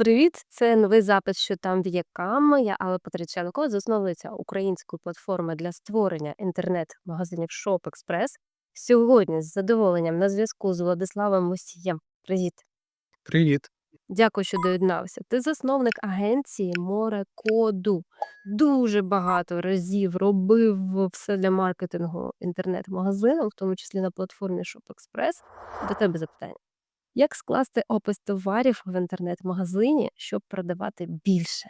Привіт, це новий запис, що там в'єкам. Я Алла Патриченко, засновниця української платформи для створення інтернет-магазинів ShopExpress. Сьогодні з задоволенням на зв'язку з Владиславом Мусієм. Привіт. Привіт. Дякую, що доєднався. Ти засновник агенції Море Коду. Дуже багато разів робив все для маркетингу інтернет-магазину, в тому числі на платформі ShopExpress. До тебе запитання. Як скласти опис товарів в інтернет-магазині, щоб продавати більше?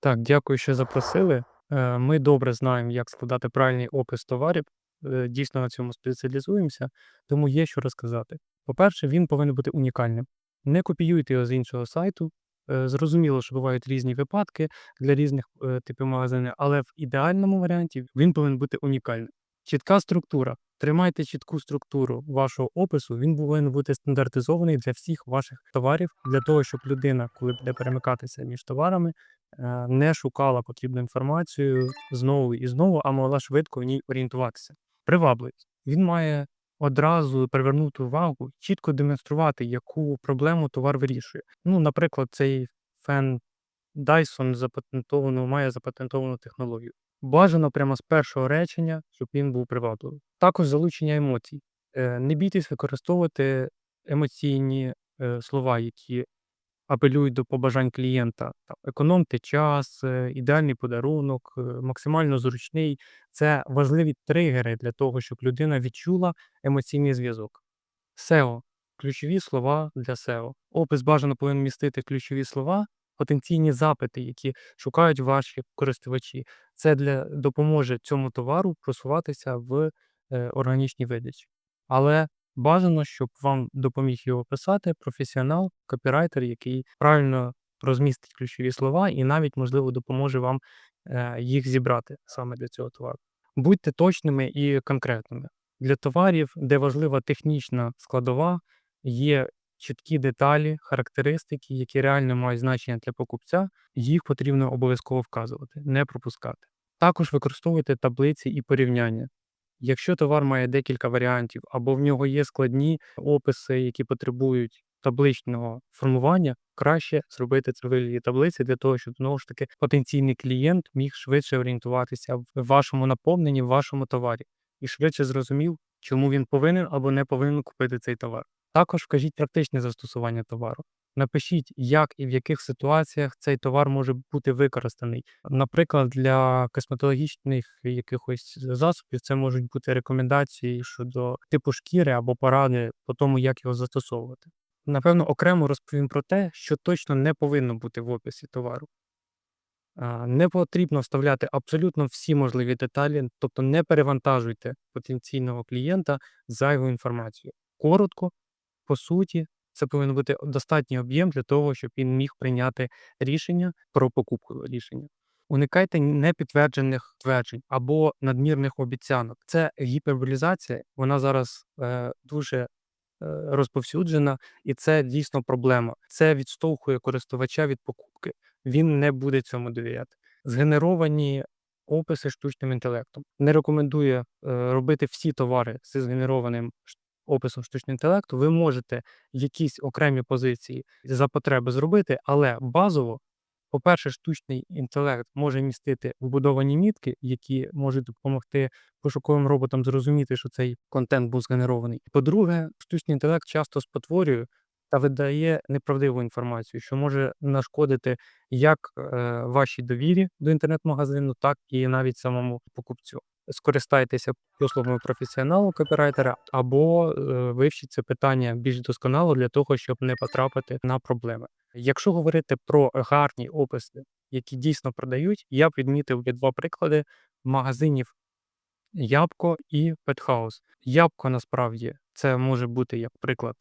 Так, дякую, що запросили. Е, Ми добре знаємо, як складати правильний опис товарів. Е, Дійсно на цьому спеціалізуємося, тому є що розказати. По-перше, він повинен бути унікальним. Не копіюйте його з іншого сайту. Е, Зрозуміло, що бувають різні випадки для різних типів магазинів, але в ідеальному варіанті він повинен бути унікальним. Чітка структура. Тримайте чітку структуру вашого опису. Він повинен бути стандартизований для всіх ваших товарів, для того, щоб людина, коли буде перемикатися між товарами, е, не шукала потрібну інформацію знову і знову, а могла швидко в ній орієнтуватися. Привабливість. Він має одразу привернути увагу, чітко демонструвати, яку проблему товар вирішує. Ну, наприклад, цей фен Dyson запатентовану, має запатентовану технологію. Бажано прямо з першого речення, щоб він був привабливий. Також залучення емоцій. Е, Не бійтесь використовувати емоційні е, слова, які апелюють до побажань клієнта. Економте час, е, ідеальний подарунок, максимально зручний. Це важливі тригери для того, щоб людина відчула емоційний зв'язок. SEO ключові слова для SEO. Опис бажано повинен містити ключові слова, потенційні запити, які шукають ваші користувачі. Це для допоможе цьому товару просуватися в е, органічній видачі. Але бажано, щоб вам допоміг його писати професіонал, копірайтер, який правильно розмістить ключові слова і навіть, можливо, допоможе вам е, їх зібрати саме для цього товару. Будьте точними і конкретними. Для товарів, де важлива технічна складова, є чіткі деталі, характеристики, які реально мають значення для покупця, їх потрібно обов'язково вказувати, не пропускати. Також використовуйте таблиці і порівняння. Якщо товар має декілька варіантів, або в нього є складні описи, які потребують табличного формування, краще зробити це вигляді таблиці для того, щоб знову ж таки потенційний клієнт міг швидше орієнтуватися в вашому наповненні, в вашому товарі, і швидше зрозумів, чому він повинен або не повинен купити цей товар. Також вкажіть практичне застосування товару. Напишіть, як і в яких ситуаціях цей товар може бути використаний. Наприклад, для косметологічних якихось засобів це можуть бути рекомендації щодо типу шкіри або поради по тому, як його застосовувати. Напевно, окремо розповім про те, що точно не повинно бути в описі товару. Не потрібно вставляти абсолютно всі можливі деталі, тобто не перевантажуйте потенційного клієнта зайвою інформацією. Коротко, по суті, це повинен бути достатній об'єм для того, щоб він міг прийняти рішення про покупку рішення. Уникайте непідтверджених тверджень або надмірних обіцянок. Це гіперболізація, вона зараз е, дуже е, розповсюджена, і це дійсно проблема. Це відштовхує користувача від покупки. Він не буде цьому довіряти. Згенеровані описи штучним інтелектом. Не рекомендує е, робити всі товари з згенерованим описом штучного інтелекту. Ви можете якісь окремі позиції за потреби зробити, але базово, по-перше, штучний інтелект може містити вбудовані мітки, які можуть допомогти пошуковим роботам зрозуміти, що цей контент був згенерований. По-друге, штучний інтелект часто спотворює та видає неправдиву інформацію, що може нашкодити як е, вашій довірі до інтернет-магазину, так і навіть самому покупцю. Скористайтеся послугами професіоналу копірайтера або е, вивчіть це питання більш досконало для того, щоб не потрапити на проблеми. Якщо говорити про гарні описи, які дійсно продають, я б відмітив би два приклади магазинів Ябко і Петхаус. Ябко насправді це може бути як приклад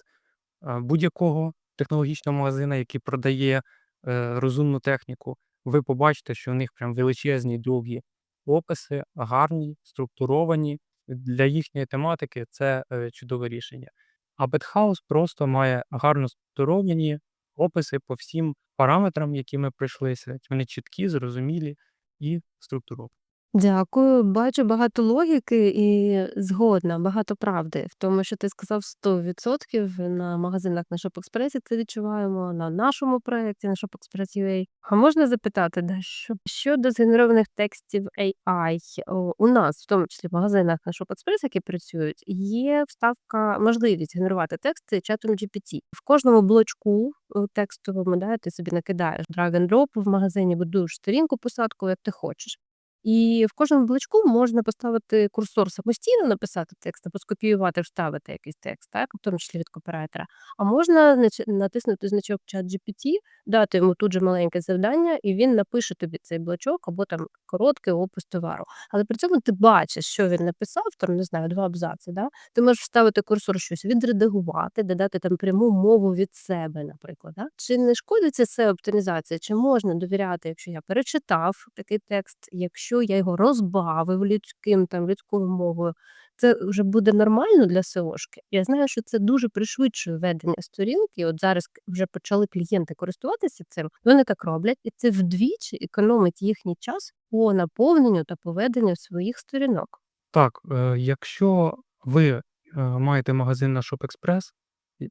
е, будь-якого технологічного магазина, який продає е, розумну техніку. Ви побачите, що в них прям величезні довгі описи, гарні, структуровані. Для їхньої тематики це е, чудове рішення. А Бетхаус просто має гарно структуровані описи по всім параметрам, які ми пройшлися. Вони чіткі, зрозумілі і структуровані. Дякую. Бачу багато логіки і згодна, багато правди в тому, що ти сказав 100% на магазинах на ShopExpress це відчуваємо на нашому проєкті на ShopExpress.ua. А можна запитати, да, що щодо згенерованих текстів AI, о, у нас, в тому числі в магазинах на ShopExpress, які працюють, є вставка, можливість генерувати тексти чатом GPT. В кожному блочку е, текстовому, да, ти собі накидаєш drag and drop в магазині, будуєш сторінку посадку, як ти хочеш. І в кожному блочку можна поставити курсор самостійно, написати текст або скопіювати, вставити якийсь текст, так, в тому числі від копірайтера. А можна натиснути значок чат GPT, дати йому тут же маленьке завдання, і він напише тобі цей блочок або там короткий опис товару. Але при цьому ти бачиш, що він написав, там не знаю, два абзаци. Да? Ти можеш вставити курсор щось, відредагувати, додати там пряму мову від себе, наприклад. Да? Чи не шкодить це оптимізація? Чи можна довіряти, якщо я перечитав такий текст, якщо я його розбавив людським там людською мовою, це вже буде нормально для SEOшки? Я знаю, що це дуже пришвидшує ведення сторінки. От зараз вже почали клієнти користуватися цим. Вони так роблять, і це вдвічі економить їхній час по наповненню та поведенню своїх сторінок. Так, е, якщо ви е, маєте магазин на ShopExpress,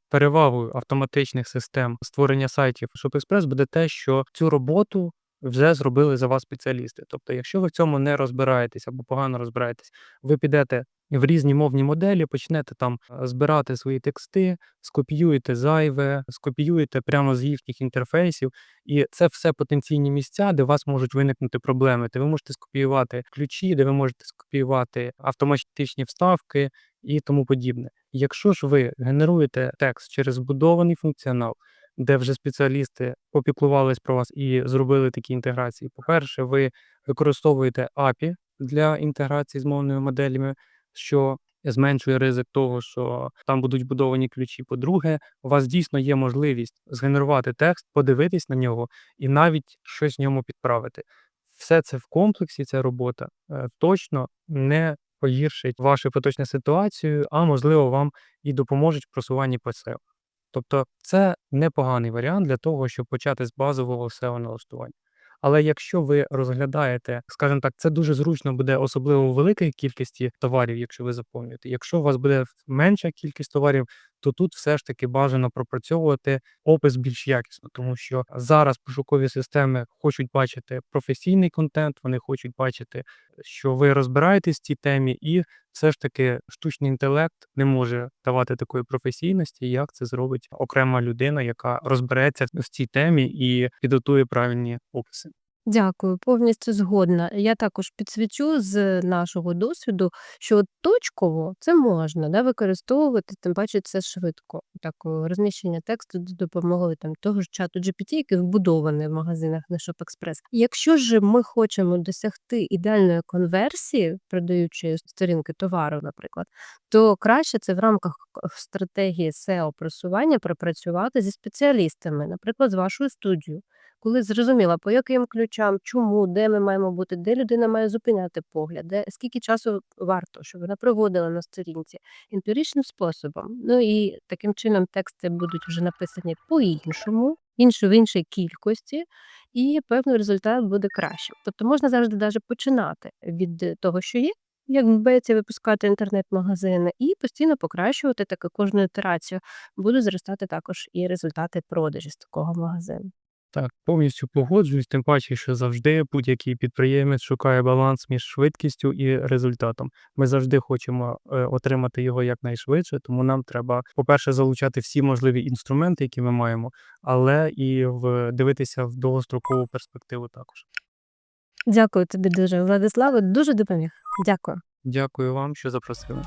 перевагою автоматичних систем створення сайтів ShopExpress буде те, що цю роботу вже зробили за вас спеціалісти. Тобто, якщо ви в цьому не розбираєтесь або погано розбираєтесь, ви підете в різні мовні моделі, почнете там е, збирати свої тексти, скопіюєте зайве, скопіюєте прямо з їхніх інтерфейсів, і це все потенційні місця, де у вас можуть виникнути проблеми. Де ви можете скопіювати ключі, де ви можете скопіювати автоматичні вставки і тому подібне. Якщо ж ви генеруєте текст через вбудований функціонал, де вже спеціалісти попіклувались про вас і зробили такі інтеграції. По-перше, ви використовуєте API для інтеграції з мовними моделями, що зменшує ризик того, що там будуть будовані ключі. По-друге, у вас дійсно є можливість згенерувати текст, подивитись на нього і навіть щось в ньому підправити. Все це в комплексі, ця робота е, точно не погіршить вашу поточну ситуацію, а можливо вам і допоможуть в просуванні по SEO. Тобто це непоганий варіант для того, щоб почати з базового SEO налаштування. Але якщо ви розглядаєте, скажімо так, це дуже зручно буде особливо у великій кількості товарів, якщо ви заповнюєте. Якщо у вас буде менша кількість товарів, то тут все ж таки бажано пропрацьовувати опис більш якісно, тому що зараз пошукові системи хочуть бачити професійний контент, вони хочуть бачити, що ви розбираєтесь в цій темі, і все ж таки штучний інтелект не може давати такої професійності, як це зробить окрема людина, яка розбереться в цій темі і підготує правильні описи. Дякую, повністю згодна. Я також підсвічу з нашого досвіду, що точково це можна да, використовувати, тим паче це швидко. Так, розміщення тексту за допомогою там, того ж чату GPT, який вбудований в магазинах на ShopExpress. Якщо ж ми хочемо досягти ідеальної конверсії, продаючи сторінки товару, наприклад, то краще це в рамках стратегії SEO просування пропрацювати зі спеціалістами, наприклад, з вашою студією коли зрозуміла, по яким ключам, чому, де ми маємо бути, де людина має зупиняти погляд, де скільки часу варто, щоб вона проводила на сторінці емпіричним способом. Ну і таким чином тексти будуть вже написані по-іншому, інше в іншій кількості, і певний результат буде кращим. Тобто можна завжди даже починати від того, що є. Як вдається випускати інтернет-магазини, і постійно покращувати таки кожну ітерацію, будуть зростати також і результати продажі з такого магазину. Так, повністю погоджуюсь, тим паче, що завжди будь-який підприємець шукає баланс між швидкістю і результатом. Ми завжди хочемо е, отримати його якнайшвидше, тому нам треба, по-перше, залучати всі можливі інструменти, які ми маємо, але і в дивитися в довгострокову перспективу також. Дякую тобі дуже, Владиславе. Дуже допоміг. Дякую. Дякую вам, що запросили.